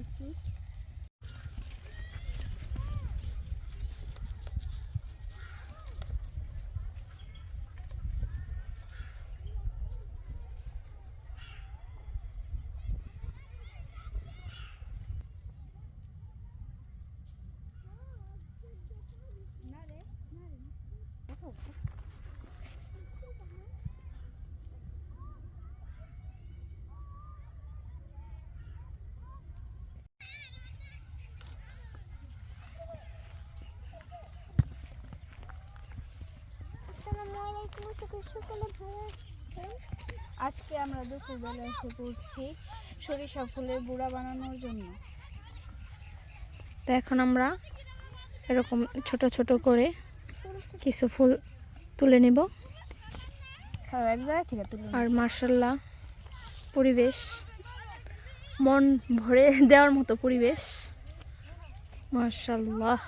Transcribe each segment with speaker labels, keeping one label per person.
Speaker 1: দেখতে তুই তোর পাম্পে আজকে আমরা দুপুরবেলা এসে পড়ছি সরিষা ফুলের বুড়া বানানোর জন্য।
Speaker 2: তো এখন আমরা এরকম ছোট ছোট করে কিছু ফুল তুলে নেব। আর মার্শাল্লাহ পরিবেশ মন ভরে দেওয়ার মতো পরিবেশ। মার্শাল্লাহ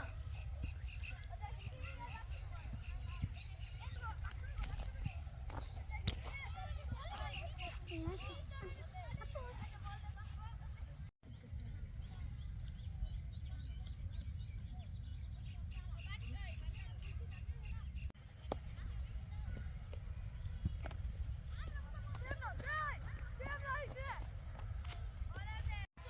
Speaker 3: এই যে এই যে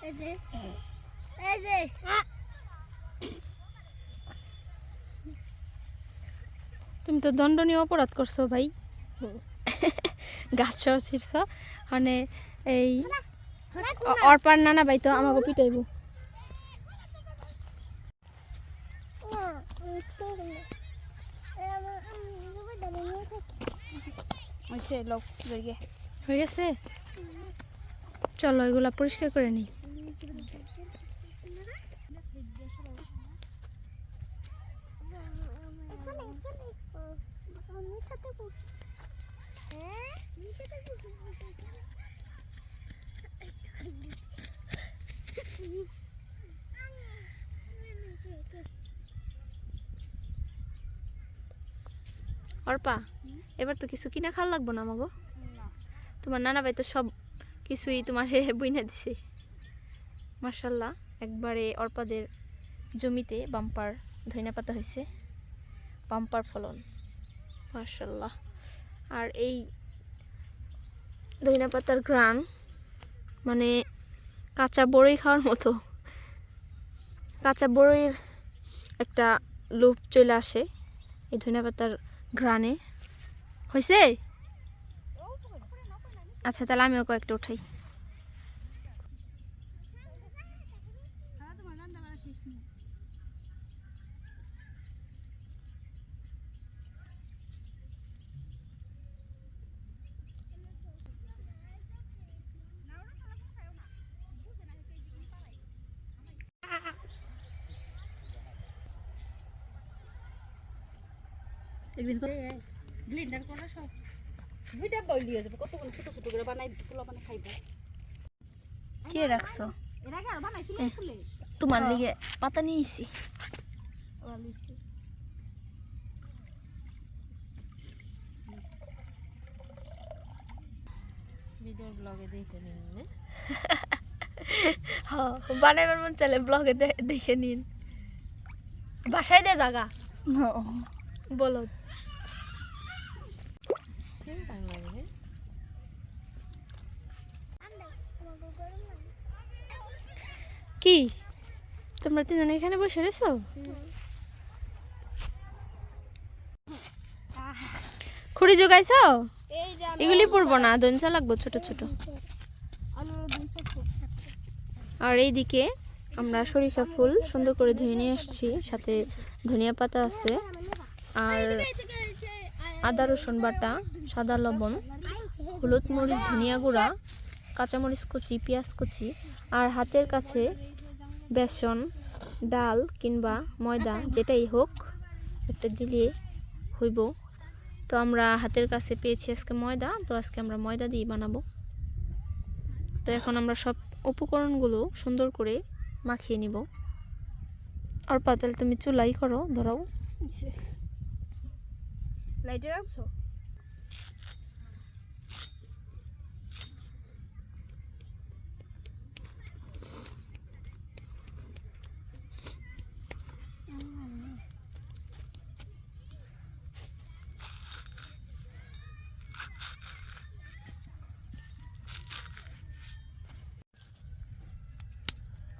Speaker 2: তুমি তো দণ্ডনীয় অপরাধ করছ ভাই। গাছ সহ ছিড়ছ। মানে এই অর্পার নানা ভাই তো আমাকে পিটাইব।
Speaker 1: হয়েছে
Speaker 2: হয়ে গেছে? চলো এগুলা পরিষ্কার করে নিই
Speaker 3: এখানে এখানে আমি সাথে করছি হ্যাঁ আমি সাথে করছি
Speaker 2: অর্পা এবার তো কিছু কিনা খাওয়া লাগবো না আমাগো। তোমার নানা ভাই তো সব কিছুই তোমার হে বইনা দিছে। মার্শাল্লাহ একবারে অর্পাদের জমিতে বাম্পার ধইনা পাতা হয়েছে বাম্পার ফলন মার্শাল্লাহ আর এই ধইনা পাতার গ্রান মানে কাঁচা বড়ই খাওয়ার মতো। কাঁচা বড়ইয়ের একটা লোভ চলে আসে এই ধনিয়া পাতার ঘ্রাণে হয়েছে আচ্ছা তাহলে আমিও কয়েকটা উঠাই।
Speaker 1: ব্লেন্ডার করা সব? দুইটা বইল দিয়ে যাবে কতগুলো ছোট ছোট করে বানাই পোলা বানাই খাইব।
Speaker 2: কে রাখছো?
Speaker 1: এর আগে আর বানাইছিল ফুলে।
Speaker 2: তোমার লিগে পাতা নিয়েছি
Speaker 1: ওরা ব্লগে দেখে নিন
Speaker 2: হ্যাঁ? বানাইবার মন চলে ব্লগে দেখে নিন। বাসায় দে জাগা। বলো। কি? তোমরা তিনজনে এখানে বসে রয়েছো? খুঁড়ি জোগাইছো? এগুলি পড়ব না দনসা লাগবো ছোট ছোট। আর এইদিকে আমরা সরিষা ফুল সুন্দর করে ধুয়ে নিয়ে আসছি, সাথে ধনিয়া পাতা আছে, আর আদা রসুন বাটা, সাদা লবণ, হলুদ মরিচ, ধনিয়া গুঁড়া কাঁচামরিচ কুচি, পেঁয়াজ কুচি আর হাতের কাছে বেসন, ডাল কিংবা ময়দা, যেটাই হোক একটা দিলে হইব। তো আমরা হাতের কাছে পেয়েছি আজকে ময়দা, তো আজকে আমরা ময়দা দিয়ে বানাবো। তো এখন আমরা সব উপকরণগুলো সুন্দর করে মাখিয়ে নিব। আর পাতাল তুমি চুলাই করো, ধরাও।
Speaker 1: লাইটে রাখছো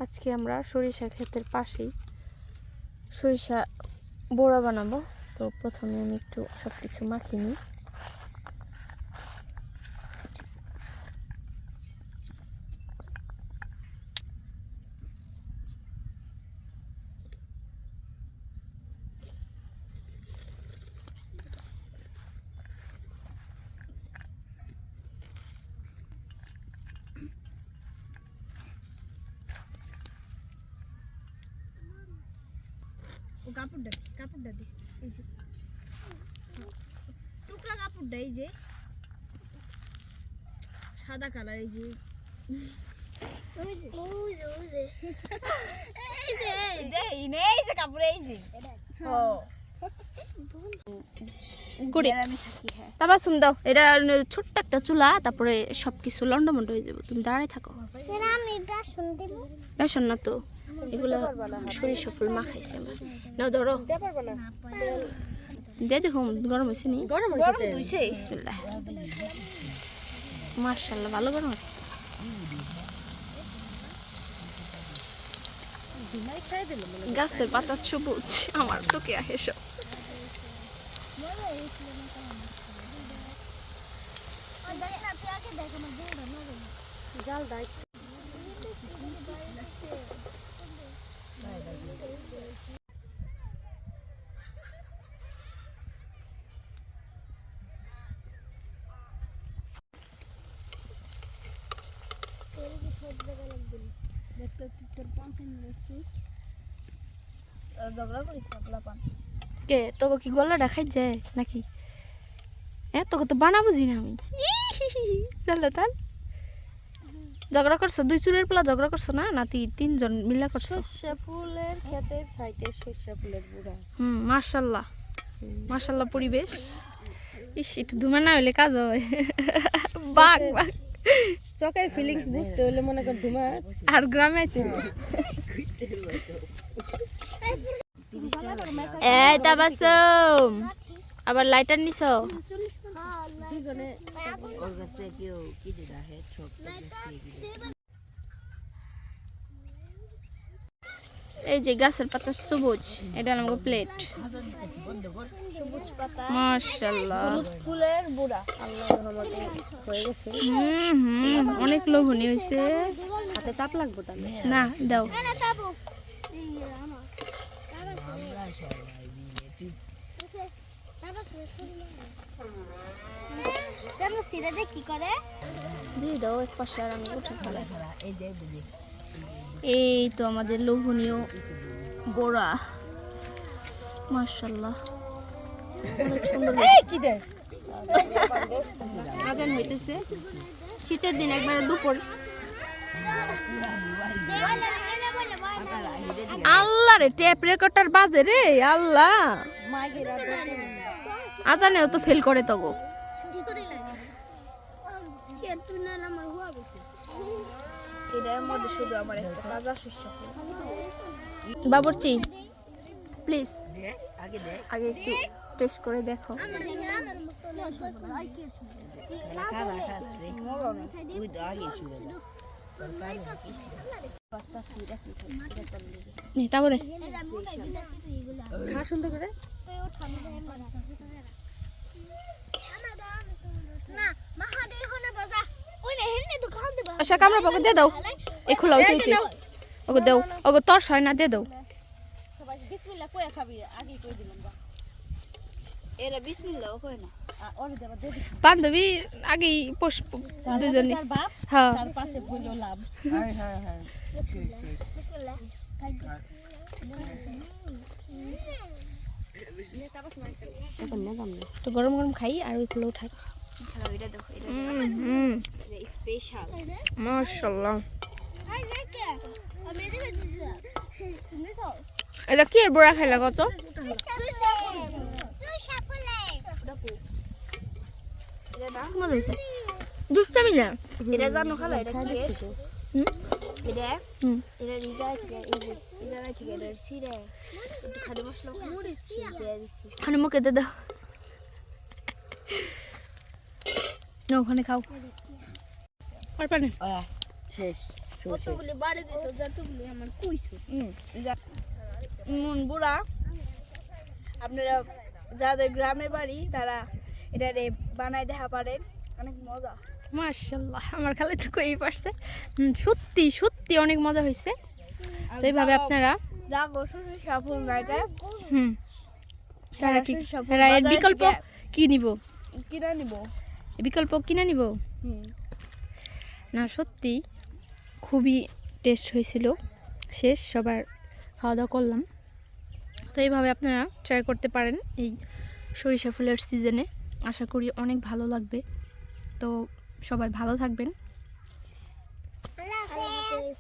Speaker 2: আজকে আমরা সরিষা ক্ষেতের পাশেই সরিষা বড়া বানাবো। তো প্রথমে আমি একটু সব কিছু মাখিয়ে নিই।
Speaker 1: কাপড়টা কাপড়টা দে এই যে। টুকরা কাপড়টা এই যে। সাদা কালার এই যে। হ্যাঁ
Speaker 2: দাও এটা ছোট্ট একটা চুলা তারপরে সবকিছু লন্ডমন্ড হয়ে যাবে। তুমি দাঁড়াই থাকো।
Speaker 3: এরা আমি বেসন দেব
Speaker 2: বেসন না তো। এগুলো সরিষা ফুল মাখাইছে আমরা। নাও ধরো। দে দেখো গরম হয়েছে নি? গরম হয়েছে মাশাআল্লাহ ভালো গরম আছে গাছের পাতা সবুজ আমার তোকে আহে সব।
Speaker 3: জাল
Speaker 1: দেখতে তুই তোর পাম্পিং দেখছিস ঝগড়া করিস না পোলাপান
Speaker 2: কে তোকে কি গলা দেখাই যায় নাকি? হ্যাঁ তোকে তো বানা বুঝি না আমি। চলো তাল। ঝগড়া করছ? দুই চুলের পেলা ঝগড়া করছ না? নাতি তিনজন মিলা করছ?
Speaker 1: সর্ষে ফুলের ক্ষেতের সাইডে সর্ষে ফুলের বুড়া
Speaker 2: হুম মার্শাল্লাহ মার্শাল্লাহ পরিবেশ। ইস একটু ধুমা না হইলে কাজ হয়। বাঘ বাঘ
Speaker 1: চকের ফিলিংস বুঝতে হলে মনে কর ধুমা
Speaker 2: আর গ্রামে আইতে এই তাবাসম আবার লাইটার নিছো?
Speaker 1: দুজনে
Speaker 2: এই যে গাছের পাতা সবুজ এটা আমাকে প্লেট
Speaker 1: সবুজ পাতা
Speaker 2: মার্শাল্লাহ
Speaker 1: হলুদ ফুলের বুড়া আল্লাহর রহমতে হয়ে গেছে।
Speaker 2: হুম হুম অনেক লোভনীয় হয়েছে।
Speaker 1: হাতে তাপ লাগবে
Speaker 2: না দাও।
Speaker 3: কি করে?
Speaker 2: দিয়ে দাও এক পাশে আর আমি উঠে এই তো আমাদের লোভনীয় বড়া। মার্শাল্লাহ অনেক
Speaker 1: কি দেয়
Speaker 2: আজান হইতেছে। শীতের দিন একবারে দুপুর। আল্লাহ রে টেপ রেকর্ডার বাজে রে আল্লাহ। আজানেও তো ফেল করে তগো।
Speaker 3: তুই আমার
Speaker 1: এটার মধ্যে শুধু আমার একটা তাজা শস্য
Speaker 2: বাবরচি প্লিজ আগে একটু টেস্ট করে দেখো। নে তারপরে
Speaker 1: খা সুন্দর করে
Speaker 3: না ওই
Speaker 2: আচ্ছা কামড়া পাকে দিয়ে দাও। এ খোলা উঠে উঠে ওকে দাও। ওকে তোর হয় না দিয়ে দাও।
Speaker 1: সবাই বিসমিল্লাহ কয়ে খাবি আগে কই দিলাম বা এরা বিসমিল্লাহ কয় না। ওরে দেবা দে
Speaker 2: বান্ধবী আগেই পোষ দুজনে। হ্যাঁ।
Speaker 1: তার পাশে বইল লাভ।
Speaker 3: বিসমিল্লাহ
Speaker 2: তো গরম গরম খাই আর ওইগুলো উঠাই
Speaker 1: দেখো এটা
Speaker 2: কি? বড়া খাইলা কত? দুষ্টামি না
Speaker 1: এটা জানো খালা এটা কি? এটা? এটা রিজা থেকে এই যে থেকে এটা? সিরে একটু খালি মশলা মুড়ি দিয়ে দিছি
Speaker 2: ওখানে মুখে দে দাও না ওখানে খাও। আর পানে?
Speaker 4: শেষ কতগুলি বাড়ি দিছো যতগুলি আমার কইছো?
Speaker 1: নুন বুড়া। আপনারা যাদের গ্রামে বাড়ি তারা এটা বানাই দেখা পারেন। অনেক মজা।
Speaker 2: মার্শাল্লাহ আমার খালি তো কই পারছে। হুম, সত্যি সত্যি অনেক মজা হয়েছে তো এইভাবে আপনারা
Speaker 1: যা গোসল সফল জায়গায়
Speaker 2: হুম তারা কি তারা এর বিকল্প কি নিব?
Speaker 1: কিনে নিব।
Speaker 2: বিকল্প কিনে নিব? না সত্যি খুবই টেস্ট হয়েছিল। শেষ সবার খাওয়া দাওয়া করলাম। তো এইভাবে আপনারা ট্রাই করতে পারেন এই সরিষা ফুলের সিজনে আশা করি অনেক ভালো লাগবে। তো সবাই ভালো থাকবেন।
Speaker 3: আল্লাহ হাফেজ।